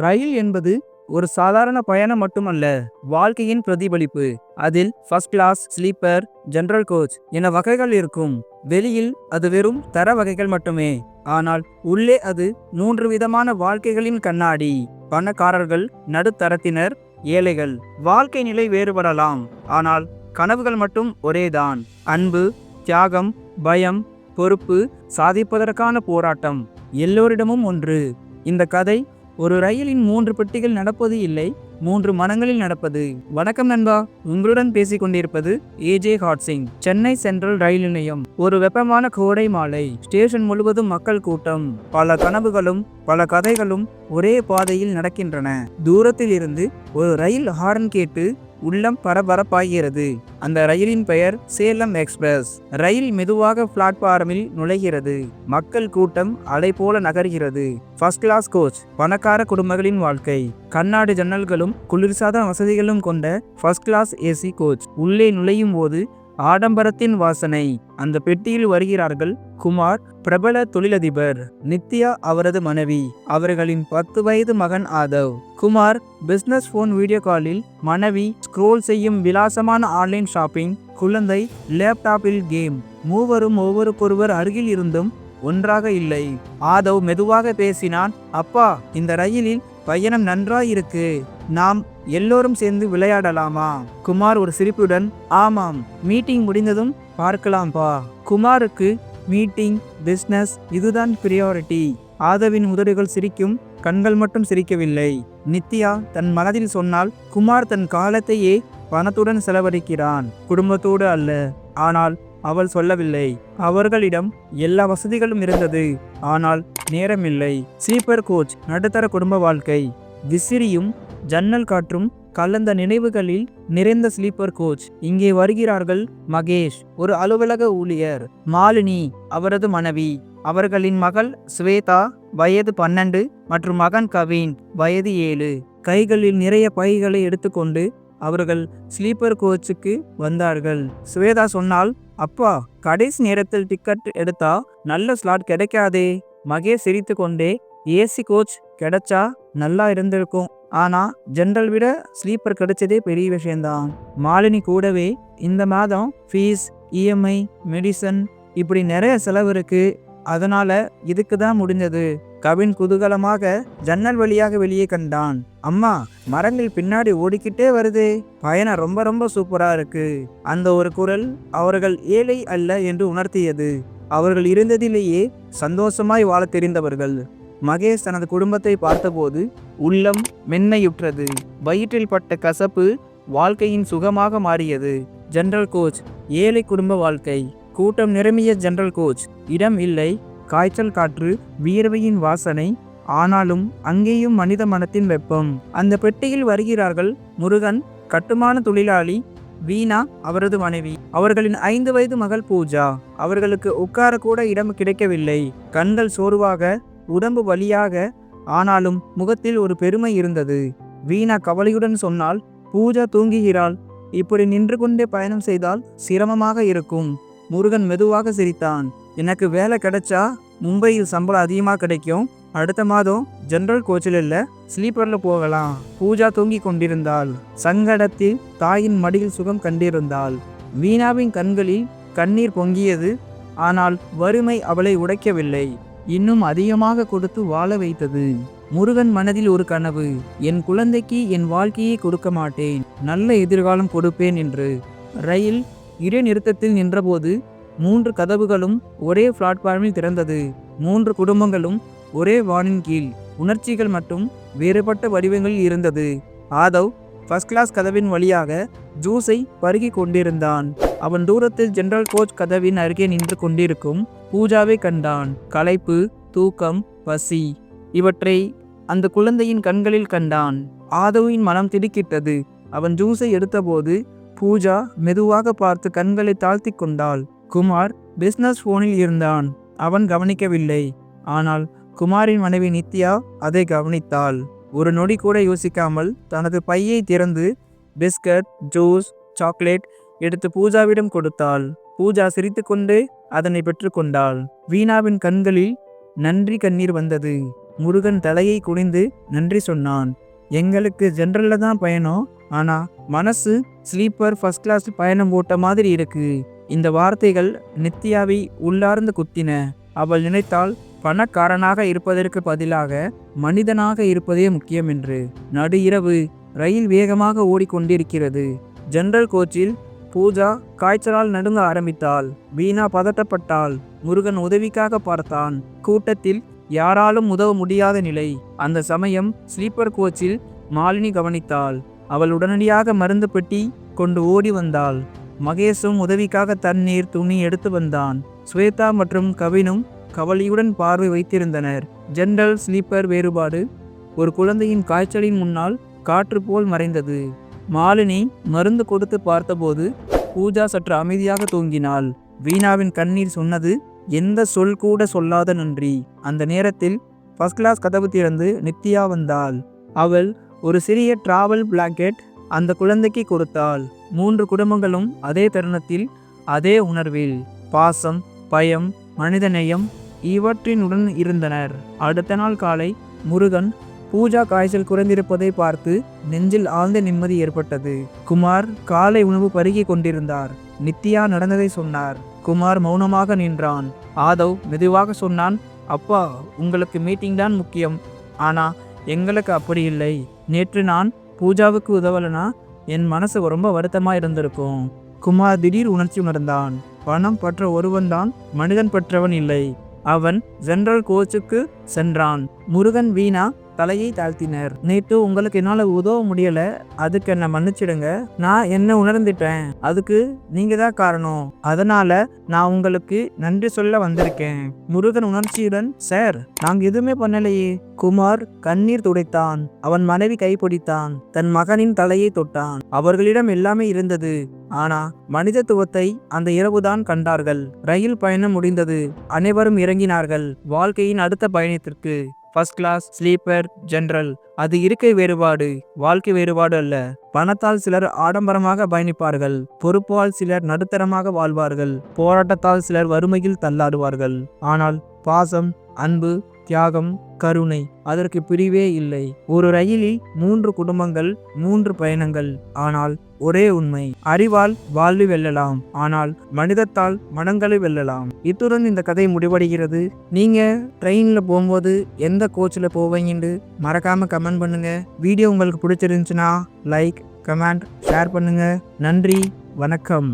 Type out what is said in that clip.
ரயில் என்பது ஒரு சாதாரண பயணம் மட்டுமல்ல வாழ்க்கையின் பிரதிபலிப்பு. அதில் first class sleeper general coach என வகைகள் இருக்கும். வெளியில் அது வெறும் தர வகைகள் மட்டுமே. ஆனால் உள்ளே அது மூன்று விதமான வாழ்க்கைகளின் கண்ணாடி. பணக்காரர்கள் நடுத்தரத்தினர் ஏழைகள். வாழ்க்கை நிலை வேறுபடலாம். ஆனால் கனவுகள் மட்டும் ஒரேதான். அன்பு தியாகம் பயம் பொறுப்பு சாதிப்பதற்கான போராட்டம். எல்லோரிடமும் ஒன்று. இந்த கதை ஒரு ரயிலின் மூன்று பெட்டிகள் நடப்பது இல்லை மூன்று மனங்களில் நடப்பது. வணக்கம் நண்பா உங்களுடன் பேசிக் கொண்டிருப்பது ஏஜே ஹாட்சிங் சென்னை சென்ட்ரல் ரயில் நிலையம். ஒரு வெப்பமான கோடை மாலை ஸ்டேஷன் முழுவதும் மக்கள் கூட்டம். பல கனவுகளும் பல கதைகளும் ஒரே பாதையில் நடக்கின்றன. தூரத்தில் இருந்து ஒரு ரயில் ஹாரன் கேட்டு உள்ளம் பரபரப்பாகிறது. அந்த ரயிலின் பெயர் சேலம் எக்ஸ்பிரஸ். ரயில் மெதுவாக பிளாட்பாரமில் நுழைகிறது. மக்கள் கூட்டம் அலை போல நகர்கிறது. ஃபர்ஸ்ட் கிளாஸ் கோச் பணக்கார குடும்பங்களின் வாழ்க்கை. கண்ணாடி ஜன்னல்களும் குளிர்சாத வசதிகளும் கொண்ட ஃபர்ஸ்ட் கிளாஸ் ஏசி கோச் உள்ளே நுழையும் போது ஆடம்பரத்தின் வாசனை. அந்த பெட்டியில் வருகிறார்கள் குமார் பிரபல தொழிலதிபர் நித்யா அவரது மனைவி. அவர்களின் பத்து வயது மகன் Aadhav. Kumar business phone video காலில் மனைவி ஸ்க்ரோல் செய்யும் விலாசமான ஆன்லைன் ஷாப்பிங் குழந்தை லேப்டாப்பில் கேம் மூவரும் ஒவ்வொருக்கொருவர் அருகில் இருந்தும் ஒன்றாக இல்லை. ஆதவ் மெதுவாக பேசினான் அப்பா இந்த ரயிலில் பயணம் நன்றாயிருக்கு. நாம் எல்லோரும் சேர்ந்து விளையாடலாமா? குமார் ஒரு சிரிப்புடன் ஆமாம் மீட்டிங் முடிந்ததும் பார்க்கலாம்ப்பா குமாருக்கு மீட்டிங் பிஸ்னஸ் இதுதான் பிரியாரிட்டி ஆதவின் உதடுகள் சிரிக்கும் கண்கள் மட்டும் சிரிக்கவில்லை. நித்யா தன் மனதில் சொன்னால் குமார் தன் காலத்தையே பணத்துடன் செலவழிக்கிறான். குடும்பத்தோடு அல்ல ஆனால் அவள் சொல்லவில்லை. அவர்களிடம் எல்லா வசதிகளும் இருந்தது ஆனால் நேரமில்லை. ஸ்லீப்பர் கோச் நடுத்தர குடும்ப வாழ்க்கை. விசிறியும் ஜன்னல் காற்றும் கலந்த நினைவுகளில் நிறைந்த ஸ்லீப்பர் கோச் இங்கே வருகிறார்கள் மகேஷ் ஒரு அலுவலக ஊழியர். மாலினி அவரது மனைவி. அவர்களின் மகள் ஸ்வேதா வயது பன்னெண்டு மற்றும் மகன் கவின் வயது ஏழு. கைகளில் நிறைய பைகளை எடுத்துக்கொண்டு அவர்கள் ஸ்லீப்பர் கோச்சுக்கு வந்தார்கள். ஸ்வேதா சொன்னால் அப்பா கடைசி நேரத்தில் டிக்கெட் எடுத்தா நல்ல ஸ்லாட் கிடைக்காதே. மகேஷ் சிரித்து கொண்டே ஏசி கோச் கிடைச்சா நல்லா இருந்திருக்கும். ஆனால் ஜென்ரல் விட ஸ்லீப்பர் கிடைச்சதே பெரிய விஷயம்தான். மாலினி கூடவே இந்த மாதம் ஃபீஸ் இஎம்ஐ மெடிசன் இப்படி நிறைய செலவு இருக்கு. அதனால இதுக்கு தான் முடிஞ்சது. கவின் குதூகலமாக ஜன்னல் வழியாக வெளியே கண்டான். அம்மா மரங்கள் பின்னாடி ஓடிக்கிட்டே வருதே. பயணம் ரொம்ப ரொம்ப சூப்பரா இருக்கு. அந்த ஒரு குரல் அவர்கள் ஏழை அல்ல என்று உணர்த்தியது. அவர்கள் இருந்ததிலேயே சந்தோஷமாய் வாழ தெரிந்தவர்கள். மகேஷ் தனது குடும்பத்தை பார்த்தபோது உள்ளம் மென்மையுற்றது. வயிற்றில் பட்ட கசப்பு வாழ்க்கையின் சுகமாக மாறியது. ஜெனரல் கோச் ஏழை குடும்ப வாழ்க்கை. கூட்டம் நிரம்பிய ஜெனரல் கோச் இடம் இல்லை காய்ச்சல் காற்று வியர்வையின் வாசனை ஆனாலும் அங்கேயும் மனித மனத்தின் வெப்பம். அந்த பெட்டியில் வருகிறார்கள் முருகன் கட்டுமான தொழிலாளி வீணா அவரது மனைவி. அவர்களின் ஐந்து வயது மகள் பூஜா. அவர்களுக்கு உட்கார கூட இடம் கிடைக்கவில்லை. கண்கள் சோர்வாக உடம்பு வழியாக ஆனாலும் முகத்தில் ஒரு பெருமை இருந்தது. வீணா கவலையுடன் சொன்னால் பூஜா தூங்குகிறாள். இப்படி நின்று கொண்டே பயணம் செய்தால் சிரமமாக இருக்கும். முருகன் மெதுவாக சிரித்தான். எனக்கு வேலை கிடைச்சா மும்பையில் சம்பளம் அதிகமாக கிடைக்கும். அடுத்த மாதம் ஜென்ரல் கோச்சில் இல்லை ஸ்லீப்பரில் போகலாம். பூஜா தூங்கி கொண்டிருந்தாள். சங்கடத்தில் தாயின் மடியில் சுகம் கண்டிருந்தாள். வீணாவின் கண்களில் கண்ணீர் பொங்கியது. ஆனால் வறுமை அவளை உடைக்கவில்லை. இன்னும் அதிகமாக கொடுத்து வாழ வைத்தது. முருகன் மனதில் ஒரு கனவு என் குழந்தைக்கு என் வாழ்க்கையை கொடுக்க மாட்டேன். நல்ல எதிர்காலம் கொடுப்பேன் என்று. ரயில் இடைநிறுத்தத்தில் நின்றபோது மூன்று கதவுகளும் ஒரே பிளாட்ஃபார்மில் திறந்தது. மூன்று குடும்பங்களும் ஒரே வானின் கீழ். உணர்ச்சிகள் மட்டும் வேறுபட்ட வடிவங்களில் இருந்தது. ஆதவ் ஃபர்ஸ்ட் கிளாஸ் கதவின் வழியாக ஜூஸை பருகி கொண்டிருந்தான். அவன் தூரத்தில் ஜெனரல் கோச் கதவின் அருகே நின்று கொண்டிருக்கும் பூஜாவை கண்டான். களைப்பு தூக்கம் பசி. இவற்றை அந்த குழந்தையின் கண்களில் கண்டான். ஆதவின் மனம் திடுக்கிட்டது. அவன் ஜூஸை எடுத்தபோது பூஜா மெதுவாக பார்த்து கண்களை தாழ்த்தி கொண்டாள். குமார் பிஸ்னஸ் போனில் இருந்தான். அவன் கவனிக்கவில்லை. ஆனால் குமாரின் மனைவி நித்யா அதை கவனித்தாள். ஒரு நொடி கூட யோசிக்காமல் தனது பையை திறந்து பிஸ்கட் ஜூஸ் சாக்லேட் எடுத்து பூஜாவிடம் கொடுத்தாள். பூஜா சிரித்துக்கொண்டே அதனை பெற்றுக்கொண்டாள். வீணாவின் கண்களில் நன்றி கண்ணீர் வந்தது. முருகன் தலையை குனிந்து நன்றி சொன்னான். எங்களுக்கு ஜென்ரல்ல தான் பயணம். ஆனா மனசு ஸ்லீப்பர் ஃபர்ஸ்ட் கிளாஸ் பயணம் போட்ட மாதிரி இருக்கு. இந்த வார்த்தைகள் நித்யாவை உள்ளார்ந்து குத்தின. அவள் நினைத்தால் பணக்காரனாக இருப்பதற்கு பதிலாக மனிதனாக இருப்பதே முக்கியம் என்று. நடு இரவு ரயில் வேகமாக ஓடிக்கொண்டிருக்கிறது. ஜெனரல் கோச்சில் பூஜா காய்ச்சலால் நடுங்க ஆரம்பித்தாள். வீணா பதட்டப்பட்டாள். முருகன் உதவிக்காக பார்த்தான். கூட்டத்தில் யாராலும் உதவ முடியாத நிலை. அந்த சமயம் ஸ்லீப்பர் கோச்சில் மாலினி கவனித்தாள். அவள் உடனடியாக மருந்து பெட்டி கொண்டு ஓடி வந்தாள். மகேஷும் உதவிக்காக தண்ணீர் துணி எடுத்து வந்தான். ஸ்வேதா மற்றும் கவினும் கவலையுடன் பார்வை வைத்திருந்தனர். ஜென்ரல் ஸ்லீப்பர் வேறுபாடு ஒரு குழந்தையின் காய்ச்சலின் முன்னால் காற்று போல் மறைந்தது. மாலினி மருந்து கொடுத்து பார்த்தபோது பூஜா சற்று அமைதியாக தூங்கினாள். வீணாவின் கண்ணீர் சொன்னது எந்த சொல் கூட சொல்லாத நன்றி. அந்த நேரத்தில் ஃபர்ஸ்ட் கிளாஸ் கதவு திறந்து நித்யா வந்தாள். அவள் ஒரு சிறிய டிராவல் பிளாங்கெட் அந்த குழந்தைக்கு கொடுத்தாள். மூன்று குடும்பங்களும் அதே தருணத்தில் அதே உணர்வில் பாசம் பயம் மனிதநேயம் இவற்றினுடன் இருந்தனர். அடுத்த நாள் காலை முருகன் பூஜா காய்ச்சல் குறைந்திருப்பதை பார்த்து நெஞ்சில் ஆழ்ந்த நிம்மதி ஏற்பட்டது. குமார் காலை உணவு பருகி கொண்டிருந்தார். நித்யா நடந்ததை சொன்னார். குமார் மௌனமாக நின்றான். ஆதவ் மெதுவாக சொன்னான் அப்பா உங்களுக்கு மீட்டிங் தான் முக்கியம். ஆனா எங்களுக்கு அப்படி இல்லை. நேற்று நான் பூஜாவுக்கு உதவலனா? என் மனசு ரொம்ப வருத்தமா இருந்திருக்கும். குமார் திடீர் உணர்ச்சி உணர்ந்தான். பணம் பற்ற ஒருவன் தான் மனிதன் பற்றவன் இல்லை. அவன் ஜெனரல் கோச்சுக்கு சென்றான். முருகன் வீணா தலையை தாழ்த்தினர். நேற்று உங்களுக்கு என்னால் உதவ முடியல. அதுக்கு என்ன மன்னிச்சிடுங்க. நான் என்ன உணர்ந்துட்டேன். அதுக்கு நீங்க தான் காரணம். அதனால நான் உங்களுக்கு நன்றி சொல்ல வந்திருக்கேன். முருகன் உணர்ச்சியுடன் சார் நாங்க எதுவுமே பண்ணலையே. குமார் கண்ணீர் துடைத்தான். அவன் மனைவி கைப்பிடித்தான் தன் மகனின் தலையை தொட்டான். அவர்களிடம் எல்லாமே இருந்தது. ஆனா மனிதத்துவத்தை அந்த இரவுதான் கண்டார்கள். ரயில் பயணம் முடிந்தது. அனைவரும் இறங்கினார்கள். வாழ்க்கையின் அடுத்த பயணத்திற்கு. ஃபர்ஸ்ட் கிளாஸ் ஸ்லீப்பர் ஜெனரல் அது இருக்கை வேறுபாடு வாழ்க்கை வேறுபாடு அல்ல. பணத்தால் சிலர் ஆடம்பரமாக பயணிப்பார்கள். பொறுப்பால் சிலர் நடுத்தரமாக வாழ்வார்கள். போராட்டத்தால் சிலர் வறுமையில் தள்ளாடுவார்கள். ஆனால் பாசம் அன்பு தியாகம் கருணை அதற்கு பிரிவே இல்லை. ஒரு ரயிலில் மூன்று குடும்பங்கள் மூன்று பயணங்கள். ஆனால் ஒரே உண்மை அறிவால் வாழ்வு வெல்லலாம். ஆனால் மனிதத்தால் மனங்களை வெல்லலாம். இத்துடன் இந்த கதை முடிவடைகிறது. நீங்க ட்ரெயின்ல போகும்போது எந்த கோச்சில் போவீங்கன்னு மறக்காம கமெண்ட் பண்ணுங்க. வீடியோ உங்களுக்கு பிடிச்சிருந்துச்சுன்னா லைக் கமெண்ட் ஷேர் பண்ணுங்க. நன்றி வணக்கம்.